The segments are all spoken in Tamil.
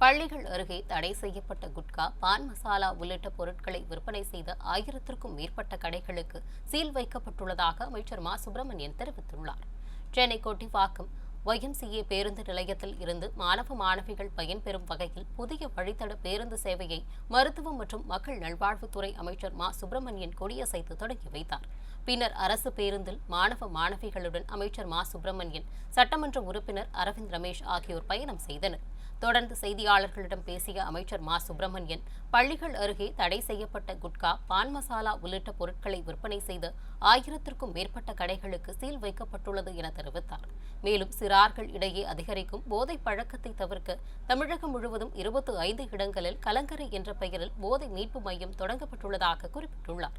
பள்ளிகள் அருகே தடை செய்யப்பட்ட குட்கா பான் மசாலா உள்ளிட்ட பொருட்களை விற்பனை செய்த ஆயிரத்திற்கும் மேற்பட்ட கடைகளுக்கு சீல் வைக்கப்பட்டுள்ளதாக அமைச்சர் மா. சுப்பிரமணியன் தெரிவித்துள்ளார். சென்னை கொட்டிவாக்கம் ஒய்எம்சிஏ பேருந்து நிலையத்தில் இருந்து மாணவ மாணவிகள் பயன்பெறும் வகையில் புதிய வழித்தட பேருந்து சேவையை மருத்துவம் மற்றும் மக்கள் நல்வாழ்வுத்துறை அமைச்சர் மா. சுப்பிரமணியன் கொடியசைத்து தொடங்கி வைத்தார். பின்னர் அரசு பேருந்தில் மாணவ மாணவிகளுடன் அமைச்சர் மா. சுப்பிரமணியன் சட்டமன்ற உறுப்பினர் அரவிந்த் ரமேஷ் ஆகியோர் பயணம் செய்தனர். தொடர்ந்து செய்தியாளர்களிடம் பேசிய அமைச்சர் மா. சுப்பிரமணியன் பள்ளிகள் அருகே தடை செய்யப்பட்ட குட்கா பான் மசாலா உள்ளிட்ட பொருட்களை விற்பனை செய்து ஆயிரத்திற்கும் மேற்பட்ட கடைகளுக்கு சீல் வைக்கப்பட்டுள்ளது என தெரிவித்தார். மேலும் சிறார்கள் இடையே அதிகரிக்கும் போதை பழக்கத்தை தவிர்க்க தமிழகம் முழுவதும் இருபத்தி ஐந்து இடங்களில் கலங்கரை என்ற பெயரில் போதை மீட்பு மையம் தொடங்கப்பட்டுள்ளதாக குறிப்பிட்டுள்ளார்.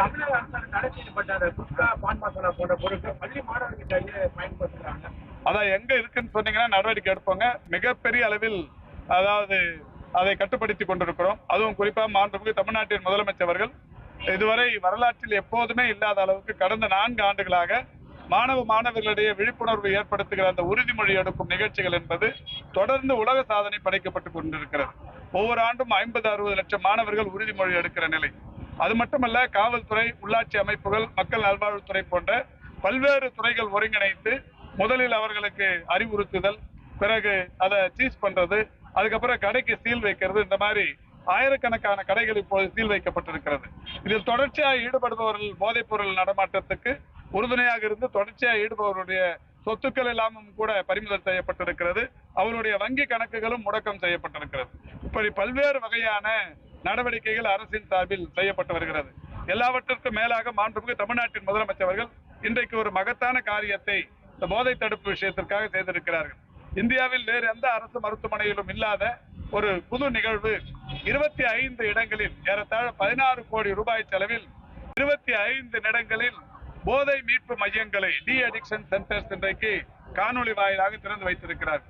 தமிழக அரசால் தடை செய்யப்பட்ட குட்கா பான் மசாலா போன்ற பொருட்கள் பள்ளி மாணவர்களிடையே பயன்படுத்துகிறாங்க அதான் எங்க இருக்குன்னு சொன்னீங்கன்னா நடவடிக்கை எடுப்போங்க. மிகப்பெரிய அளவில் அதாவது அதை கட்டுப்படுத்தி கொண்டிருக்கிறோம். அதுவும் குறிப்பாக மாண்புமிகு தமிழ்நாட்டின் முதலமைச்சர் அவர்கள் இதுவரை வரலாற்றில் எப்போதுமே இல்லாத அளவுக்கு கடந்த நான்கு ஆண்டுகளாக மாணவ மாணவர்களிடையே விழிப்புணர்வு ஏற்படுத்துகிற அந்த உறுதிமொழி எடுக்கும் நிகழ்ச்சிகள் என்பது தொடர்ந்து உலக சாதனை படைக்கப்பட்டுக் கொண்டிருக்கிறது. ஒவ்வொரு ஆண்டும் ஐம்பது அறுபது லட்சம் மாணவர்கள் உறுதிமொழி எடுக்கிற நிலை. அது மட்டுமல்ல காவல்துறை உள்ளாட்சி அமைப்புகள் மக்கள் நல்வாழ்வுத்துறை போன்ற பல்வேறு துறைகள் ஒருங்கிணைத்து முதலில் அவர்களுக்கு அறிவுறுத்துதல் பிறகு அதை சீஸ் பண்றது அதுக்கப்புறம் கடைக்கு சீல் வைக்கிறது இந்த மாதிரி ஆயிரக்கணக்கான கடைகள் இப்போது சீல் வைக்கப்பட்டிருக்கிறது. இதில் தொடர்ச்சியாக ஈடுபடுபவர்கள் போதைப் பொருள் நடமாட்டத்துக்கு உறுதுணையாக இருந்து தொடர்ச்சியாக ஈடுபவருடைய சொத்துக்கள் எல்லாமும் கூட பறிமுதல் செய்யப்பட்டிருக்கிறது. அவருடைய வங்கி கணக்குகளும் முடக்கம் செய்யப்பட்டிருக்கிறது. இப்படி பல்வேறு வகையான நடவடிக்கைகள் அரசின் சார்பில் செய்யப்பட்டு வருகிறது. எல்லாவற்றிற்கும் மேலாக மாண்புமிகு தமிழ்நாட்டின் முதலமைச்சர் அவர்கள் இன்றைக்கு ஒரு மகத்தான காரியத்தை இந்த போதை தடுப்பு விஷயத்திற்காக செய்திருக்கிறார்கள். இந்தியாவில் வேறு எந்த அரசு மருத்துவமனையிலும் இல்லாத ஒரு புது நிகழ்வு இருபத்தி ஐந்து இடங்களில் ஏறத்தாழ பதினாறு கோடி ரூபாய் செலவில் இருபத்தி ஐந்து இடங்களில் போதை மீட்பு மையங்களை டி அடிக்ஷன் சென்டர்ஸ் இன்றைக்கு காணொலி வாயிலாக திறந்து வைத்திருக்கிறார்.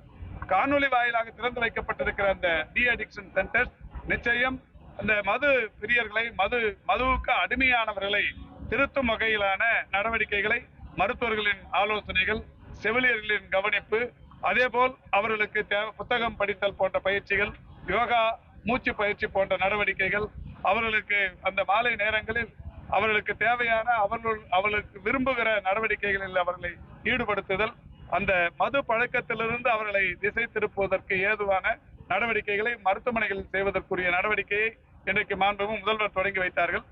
காணொலி வாயிலாக திறந்து வைக்கப்பட்டிருக்கிற அந்த டி அடிக்ஷன் சென்டர்ஸ் நிச்சயம் அந்த மது பிரியர்களை மது மதுவுக்கு அடிமையானவர்களை திருத்தும் வகையிலான நடவடிக்கைகளை மருத்துவர்களின் ஆலோசனைகள் செவிலியர்களின் கவனிப்பு அதேபோல் அவர்களுக்கு தேவை புத்தகம் படித்தல் போன்ற பயிற்சிகள் யோகா மூச்சு பயிற்சி போன்ற நடவடிக்கைகள் அவர்களுக்கு அந்த மாலை நேரங்களில் அவர்களுக்கு தேவையான அவர்கள் அவர்களுக்கு விரும்புகிற நடவடிக்கைகளில் அவர்களை ஈடுபடுத்துதல் அந்த மது பழக்கத்திலிருந்து அவர்களை திசை திருப்புவதற்கு ஏதுவான நடவடிக்கைகளை மருத்துவமனைகளில் செய்வதற்குரிய நடவடிக்கையை இன்றைக்கு மாண்புமிகு முதல்வர் தொடங்கி வைத்தார்கள்.